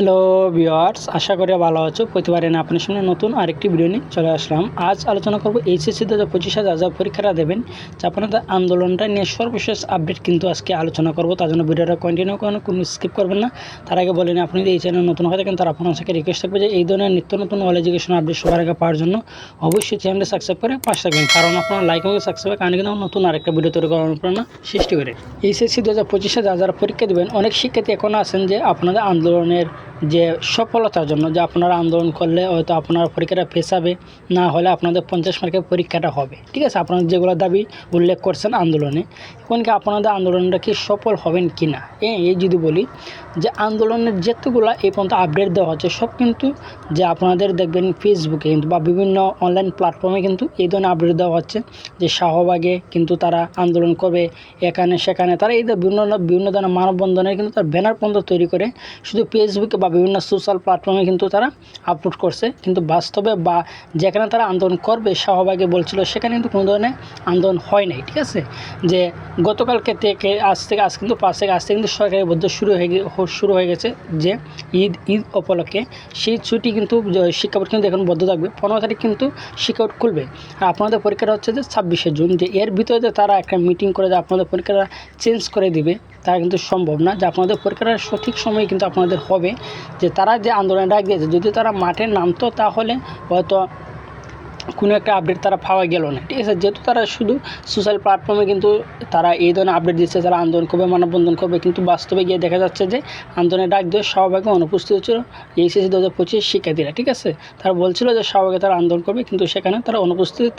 Hello viewers আশা করি ভালো আছো। প্রতিবারে না আপনার সামনে নতুন আরেকটি ভিডিও নিয়ে চলে আসলাম। আজ আলোচনা করব এইচএসসি দু হাজার পঁচিশে যা যা পরীক্ষাটা দেবেন, যা আপনাদের আন্দোলনটা নিয়ে সর্বশেষ আপডেট কিন্তু আজকে আলোচনা করব। তার জন্য ভিডিওটা কন্টিনিউ করেন, কোনো স্কিপ করবেন না। তার আগে বলেন আপনি যদি এই চ্যানেল নতুন হয়ে থাকেন তার আপনার সাথে রিকোয়েস্ট থাকবে যে এই ধরনের নিত্য নতুন অল এডুকেশন আপডেট সবার আগে পাওয়ার জন্য অবশ্যই চ্যানেলটা সাবস্ক্রাইব করে পাশে থাকবেন। কারণ আপনার লাইক এবং সাবস্ক্রাইব কারণে কিন্তু নতুন আরেকটা ভিডিও তৈরি করার অনুপ্রেরণা সৃষ্টি করে। এইচএসসি দু হাজার পঁচিশে যারা পরীক্ষা দেবেন, অনেক শিক্ষার্থী এখনও আছেন যে আপনাদের আন্দোলনের যে সফলতার জন্য যে আপনারা আন্দোলন করলে হয়তো আপনারা পরীক্ষাটা ফেসাবে না হলে আপনাদের পঞ্চাশ মার্কের পরীক্ষাটা হবে। ঠিক আছে? আপনারা যেগুলো দাবি উল্লেখ করছেন আন্দোলনে, এখন কি আপনাদের আন্দোলনটা কি সফল হবেন কি না? এই যদি বলি যে আন্দোলনের যেতগুলো এই পর্যন্ত আপডেট দেওয়া হচ্ছে, সব কিন্তু যে আপনাদের দেখবেন ফেসবুকে কিন্তু বা বিভিন্ন অনলাইন প্ল্যাটফর্মে কিন্তু এই ধরনের আপডেট দেওয়া হচ্ছে যে শাহবাগে কিন্তু তারা আন্দোলন করবে, এখানে সেখানে তারা এই বিভিন্ন বিভিন্ন ধরনের মানববন্ধনের কিন্তু তার ব্যানার পর্যন্ত তৈরি করে। শুধু ফেসবুকে বা বিভিন্ন সোশ্যাল প্ল্যাটফর্মে কিন্তু তারা আপলোড করছে। কিন্তু বাস্তবে বা যেখানে তারা আন্দোলন করবে শাহবাগে বলছিল, সেখানে কিন্তু কোনো ধরনের আন্দোলন হয় নাই, ঠিক আছে? যে গতকালকে থেকে, আজ থেকে, আজ কিন্তু পাঁচ থেকে, আজ থেকে কিন্তু সরকারি বদ্ধ শুরু হয়ে শুরু হয়ে গেছে যে ঈদ ঈদ উপলক্ষে। সেই ছুটি কিন্তু, যে শিক্ষা বোর্ড কিন্তু এখন বদ্ধ থাকবে। পনেরো তারিখ কিন্তু শিক্ষা বোর্ড খুলবে। আর আপনাদের পরীক্ষাটা হচ্ছে যে ছাব্বিশে জুন। যে এর ভিতরে যে তারা একটা মিটিং করে যে আপনাদের পরীক্ষাটা চেঞ্জ করে দিবে, তা কিন্তু সম্ভব না। যে আপনাদের পরীক্ষাটা সঠিক সময়ে কিন্তু আপনাদের হবে। যে তারা যে আন্দোলন ডাক দিয়েছে যদি তারা মাঠে নামতো তাহলে হয়তো কোনো একটা আপডেট তারা পাওয়া গেল না, ঠিক আছে? যেহেতু তারা শুধু সোশ্যাল প্ল্যাটফর্মে কিন্তু তারা এই ধরনের আপডেট দিচ্ছে, তারা আন্দোলন করবে, মানববন্ধন করবে, কিন্তু বাস্তবে গিয়ে দেখা যাচ্ছে যে আন্দোলনের ডাক দিয়ে সহভাগে অনুপস্থিত হচ্ছিল এইচএসসি দু হাজার শিক্ষার্থীরা, ঠিক আছে? তারা বলছিল যে সহভাগে তারা আন্দোলন করবে, কিন্তু সেখানে তারা অনুপস্থিত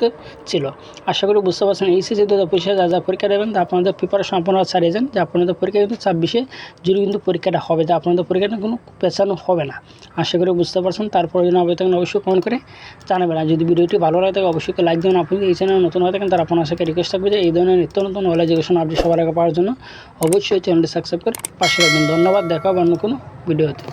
ছিল। আশা করি বুঝতে পারছেন এইচএসসি দু হাজার পঁচিশে যা যা পরীক্ষা দেবেন, তা আপনাদের প্রিপারেশন আপনারা ছাড়িয়ে যান, যে আপনাদের পরীক্ষা কিন্তু ছাব্বিশে জুড়ে কিন্তু পরীক্ষাটা হবে, যে আপনাদের পরীক্ষাটা কোনো পেছানো হবে না। আশা করি বুঝতে পারছেন, তারপরে হবে থাকেন অবশ্যই কমেন্ট করে জানাবেন। আর যদি ভিডিওটি ভালো লাগে থাকে, অবশ্যই লাইক দেবেন। আপনি এই চ্যানেল নতুন হয়ে থাকেন, তার আপনার সাথে রিকোয়েস্ট থাকবে যে এই ধরনের নিত্য নতুন নলেজ এডুকেশন আপডেট সবার আগে পাওয়ার জন্য, অবশ্যই চ্যানেলটি সাবস্ক্রাইব করে পাশে রাখবেন ধন্যবাদ, দেখা অন্য কোনো ভিডিওতে